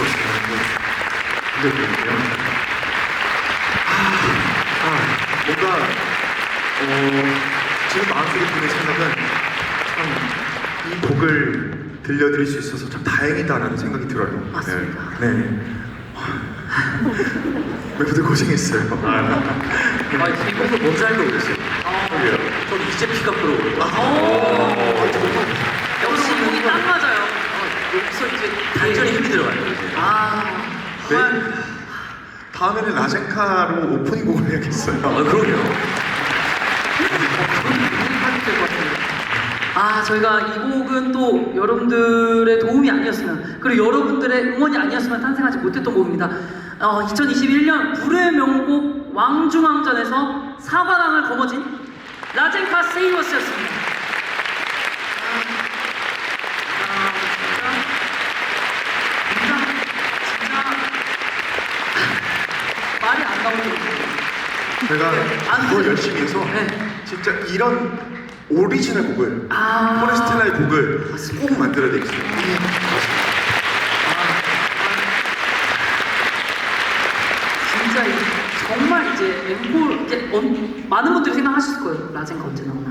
사이버스라는 무대였는데요. 아, 아, 뭔가 어, 지금 마음속에 드는 생각은 참 이 곡을 들려드릴 수 있어서 참 다행이다라는 생각이 들어요. 맞습니다. 네. 네. 멤버들 고생했어요. 아, 이 곡을 뭔지 알고 계세요? 그래요? 전 이제 피가 불어오르고. 역시 목이 딱 맞아요. 여기서 이제 단전에 힘이 들어가요. 이제. 아, 네. 정말 다음에는 라젠카로 오프닝 곡을 해야겠어요. 아, 그럼요. 아, 저희가 이 곡은 또 여러분들의 도움이 아니었으면, 그리고 여러분들의 응원이 아니었으면 탄생하지 못했던 곡입니다. 어, 2021년 불의 명곡 왕중왕전에서 사과당을 거머쥔 라젠카 세이버스였습니다. 아, 진짜, 진짜, 진짜 말이 안 나오는 곡이에요. 제가 안 그걸 돼요. 열심히 해서 네. 진짜 이런 오리지널 곡을 아. 포레스텔라의 곡을 꼭 만들어야 되겠어요. 진짜 이제 정말 이제 엠폴 이제 엄- 많은 분들이 생각하실 거예요. 라젠가 언제 나오나?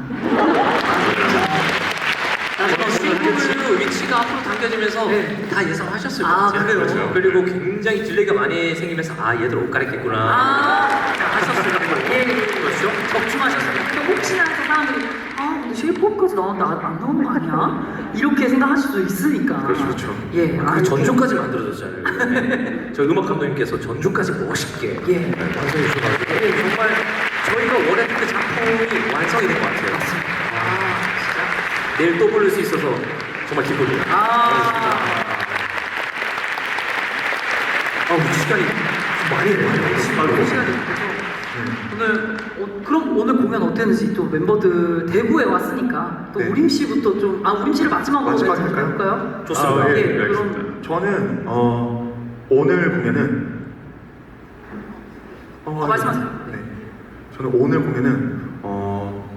라젠가 위치가 앞으로 당겨지면서 네. 다 예상하셨을 것 아, 같아요. 그래요? 그렇죠. 그리고 굉장히 딜레이가 많이 생기면서 아 얘들 옷 갈아입겠구나 아, 하셨을 거예요. 예, 그렇죠? 적중하셨어요. 근데 혹시나 해서 사람들이 아 근데 쉐이프업까지 나왔는데 안, 안 나오는 거 아니야? 이렇게 생각하실 수도 있으니까. 그렇죠, 그렇죠. 예, 아, 그 전주까지 만들어졌잖아요. 네. 저희 음악 감독님께서 전주까지 멋있게 예. 완성해 주셔가지고 예, 정말 저희가 원했던 그 작품이 완성이 된 것 같아요. 아, 진짜 내일 또 부를 수 있어서 정말 기쁩니다. 아. 아, 우리 시간이 좀 많이 아, 내요. 시간이 없어서 오늘 어, 그럼 오늘 공연 어땠는지 또 멤버들 대구에 왔으니까 또 네. 우림 씨부터 좀 아 우림 씨를 마지막으로 마지막 멘트 할까요? 해볼까요? 좋습니다. 아, 예, 예, 예, 그럼- 알겠습니다. 저는 어, 오늘 공연은 어, 아, 말씀하세요. 네. 저는 오늘 공연은 어,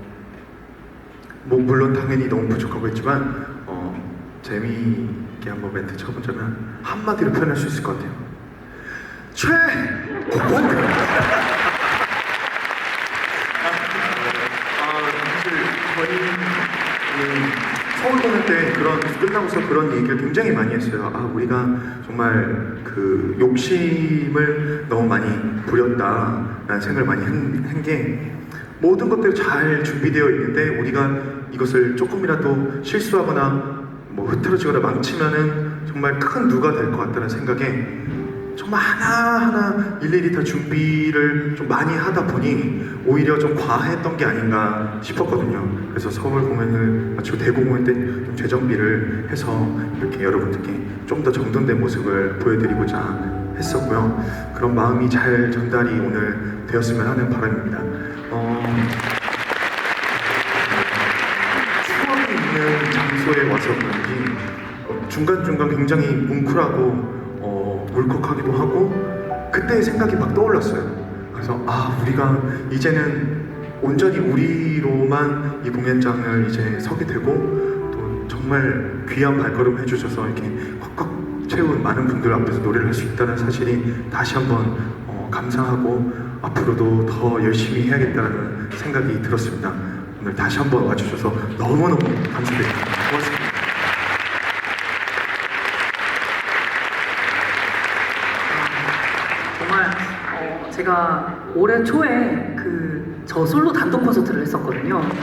뭐 물론 당연히 너무 부족하고 있지만 어, 재미있게 한번 멘트 쳐보자면 한마디로 표현할 수 있을 것 같아요. 최고! 아, 사실 저희는 서울 공연 때 그런 끝나고서 그런 얘기를 굉장히 많이 했어요. 아 우리가 정말 그 욕심을 너무 많이 부렸다라는 생각을 많이 한 게 모든 것들이 잘 준비되어 있는데 우리가 이것을 조금이라도 실수하거나 뭐 흐트러지거나 망치면은 정말 큰 누가 될 것 같다는 생각에 정말 하나하나 일일이 다 준비를 좀 많이 하다 보니 오히려 좀 과했던 게 아닌가 싶었거든요. 그래서 서울 공연을 마치고 대구 공연 때좀 재정비를 해서 이렇게 여러분들께 좀 더 정돈된 모습을 보여드리고자 했었고요. 그런 마음이 잘 전달이 오늘 되었으면 하는 바람입니다. 어, 추억이 있는 장소에 와서 그런지 어, 중간중간 굉장히 뭉클하고 어, 울컥하기도 하고 그때의 생각이 막 떠올랐어요. 그래서 아 우리가 이제는 온전히 우리로만 이 공연장을 이제 서게 되고 또 정말 귀한 발걸음 해주셔서 이렇게 꽉꽉 채운 많은 분들 앞에서 노래를 할 수 있다는 사실이 다시 한번 어, 감사하고 앞으로도 더 열심히 해야겠다는 생각이 들었습니다. 오늘 다시 한번 와주셔서 너무너무 감사드립니다. 고맙습니다. 정말 어, 제가 올해 초에 그 저 솔로 단독 콘서트를 했었거든요. 어, 정말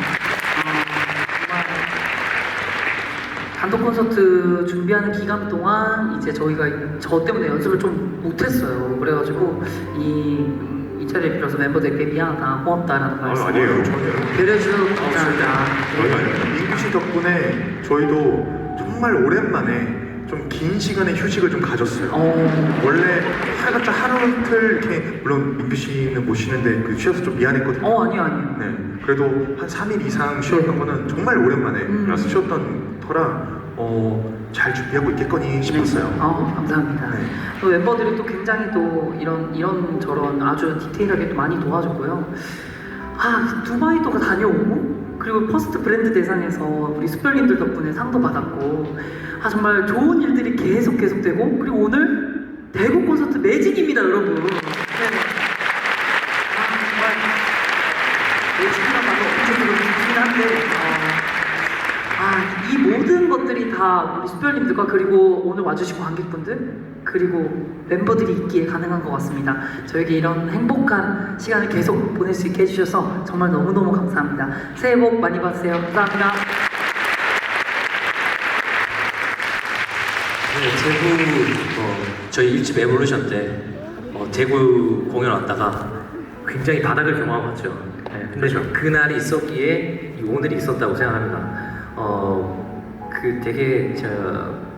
단독 콘서트 준비하는 기간 동안 이제 저희가 저 때문에 연습을 좀 못했어요. 그래가지고 이, 이 자리를 빌어서 멤버들께 미안하다, 고맙다라는 말씀. 아니에요, 전혀. 절대 감사합니다. 민규 씨 덕분에 저희도 정말 오랜만에 좀 긴 시간의 휴식을 좀 가졌어요. 어, 원래 하루같이 하루 이틀 이렇게 물론 민규 씨는 못 쉬는데 그 쉬어서 좀 미안했거든요. 어 아니요 아니요. 네, 그래도 한 3일 이상 쉬었던 거는 정말 오랜만에 음. 쉬었던 터라 어, 잘 준비하고 있겠거니 싶었어요. 어, 감사합니다. 네. 또 멤버들이 또 굉장히 또 이런 이런 저런 아주 디테일하게 또 많이 도와줬고요. 아 두바이도 다녀오고 그리고 퍼스트 브랜드 대상에서 우리 수별님들 덕분에 상도 받았고 아 정말 좋은 일들이 계속 계속되고 그리고 오늘 대구 콘서트 매진입니다 여러분 네. 아 정말 매진이란 말로 엄청 좋긴 한데 어, 아, 이 모든 것들이 다 우리 수별님들과 그리고 오늘 와주신 관객분들 그리고 멤버들이 있기에 가능한 것 같습니다. 저에게 이런 행복한 시간을 계속 보낼 수 있게 해주셔서 정말 너무너무 감사합니다. 새해 복 많이 받으세요. 감사합니다. 대구 어, 저희 일집 에볼루션 때 어, 대구 공연 왔다가 굉장히 바닥을 경험하죠. 네, 근데 그날이 있었기에 이 오늘이 있었다고 생각합니다. 어, 그 되게 저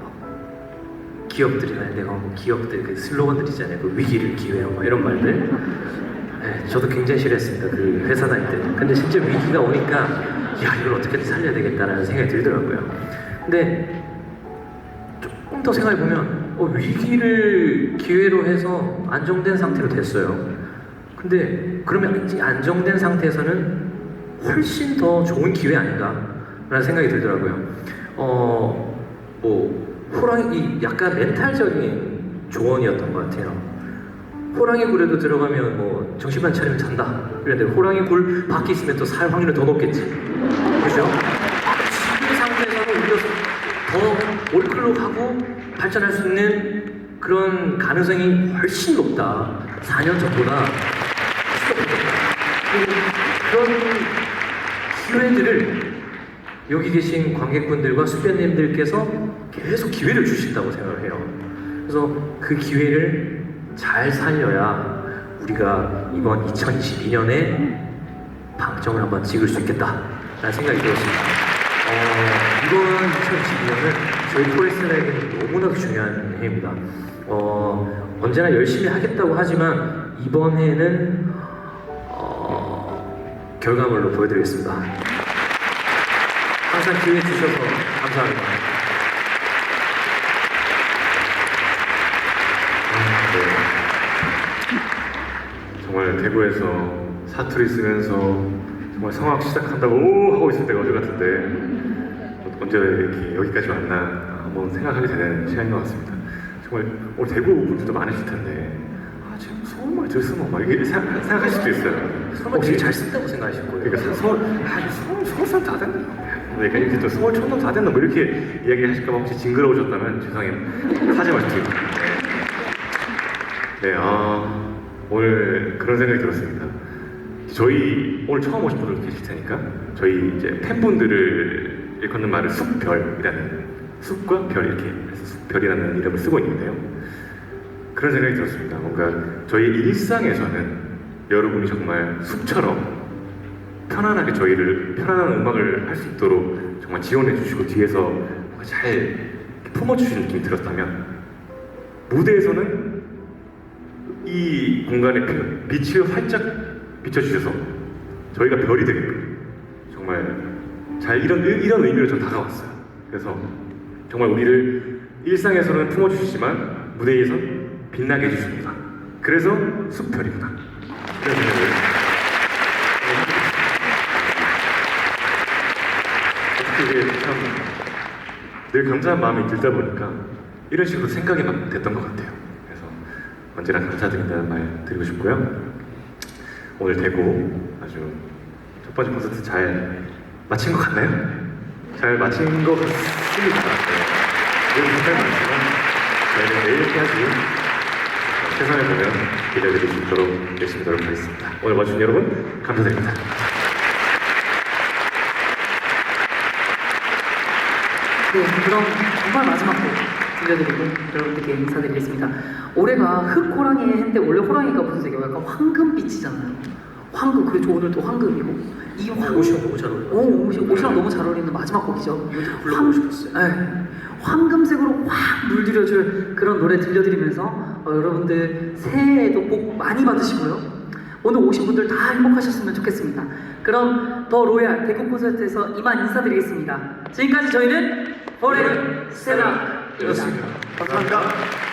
기업들이나 내가 뭐 기업들 그 슬로건들 있잖아요. 그 위기를 기회로 뭐 이런 말들. 네, 저도 굉장히 싫어했습니다. 그 회사 다닐 때. 근데 진짜 위기가 오니까 야 이걸 어떻게든 살려야 되겠다라는 생각이 들더라고요. 근데 조금 더 생각해 보면 어, 위기를 기회로 해서 안정된 상태로 됐어요. 근데 그러면 이 안정된 상태에서는 훨씬 더 좋은 기회 아닌가라는 생각이 들더라고요. 어, 뭐 호랑이 이 약간 멘탈적인 조언이었던 것 같아요. 호랑이 굴에도 들어가면 뭐 정신만 차리면 잔다. 그런데 호랑이 굴 밖에 있으면 또 살 확률은 더 높겠지. 그죠? 지금 상태에서는 오히려 더 올클로 가고 발전할 수 있는 그런 가능성이 훨씬 높다. 4년 전보다 그런 기회들을 여기 계신 관객분들과 수변님들께서 계속 기회를 주신다고 생각을 해요. 그래서 그 기회를 잘 살려야 우리가 이번 2022년에 방점을 한번 찍을 수 있겠다라는 생각이 들었습니다. 어, 이번 2022년은 저희 포레스트에게는 너무나도 중요한 해입니다. 어, 언제나 열심히 하겠다고 하지만 이번 해에는 어, 결과물로 보여드리겠습니다. 항상 기회 주셔서 감사합니다. 정말 대구에서 사투리 쓰면서 정말 성악 시작한다고 오 하고 있을 때가 어제 같은데 언제 이렇게 여기까지 왔나 한번 생각하게 되는 시간인 것 같습니다. 정말 오늘 대구 분들도 많으실 텐데 아 지금 서울말 들으면 막 이게 생각- 생각하실 수도 있어요. 설마 되게 잘 쓴다고 생각하실 거예요. 그러니까 서- 서울 아 서울 서울 사람 다 됐나? 그러니까 이렇게 또 서울 촌놈 다 됐나 뭐 이렇게 이야기 하실까봐 혹시 징그러우셨다면 죄송해요. 사죄 말씀드립니다. 네, 아 오늘 그런 생각이 들었습니다. 저희 오늘 처음 오신 분들 계실 테니까 저희 이제 팬분들을 일컫는 말을 숲별이라는 숲과 별 이렇게 해서 숲별이라는 이름을 쓰고 있는데요. 그런 생각이 들었습니다. 뭔가 저희 일상에서는 여러분이 정말 숲처럼 편안하게 저희를 편안한 음악을 할 수 있도록 정말 지원해 주시고 뒤에서 잘 이렇게 품어 주시는 느낌이 들었다면 무대에서는 이 공간에 그 빛을 활짝 비춰주셔서 저희가 별이 되게끔 정말 잘 이런 이런 의미로 좀 다가왔어요. 그래서 정말 우리를 일상에서는 품어주시지만 무대에서 빛나게 해주십니다. 그래서 생각을 어떻게 참늘 감사한 마음이 들다 보니까 이런 식으로 생각이 막 됐던 것 같아요. 그래서 언제나 감사드린다는 말 드리고 싶고요. 오늘 대구 아주 첫 번째 콘서트 잘 마친 것 같나요? 잘 마친 것 같습니다. 네. 여기 정말 많지만 저희는 내일까지 최선의 공연 기대드릴 수 있도록 열심히 노력하겠습니다. 오늘 와주신 여러분 감사드립니다. 네, 그럼 정말 마지막 곡 들려드리고 여러분들께 인사드리겠습니다. 올해가 흑 호랑이 해인데 원래 호랑이가 무슨 색이에요? 약간 황금빛이잖아요. 황금, 그리고 오늘도 황금이고 이 황... 옷이랑 너무 잘 어울려요. 오, 옷이, 옷이랑 너무 잘 어울리는 마지막 곡이죠. 이것도 불러보고 싶었어요. 네, 황금색으로 확 물들여줄 그런 노래 들려드리면서 어, 여러분들 새해에도 복 많이 받으시고요. 오늘 오신 분들 다 행복하셨으면 좋겠습니다. 그럼 더 로얄 대구 콘서트에서 이만 인사드리겠습니다. 지금까지 저희는 포레그 세라였습니다. 감사합니다.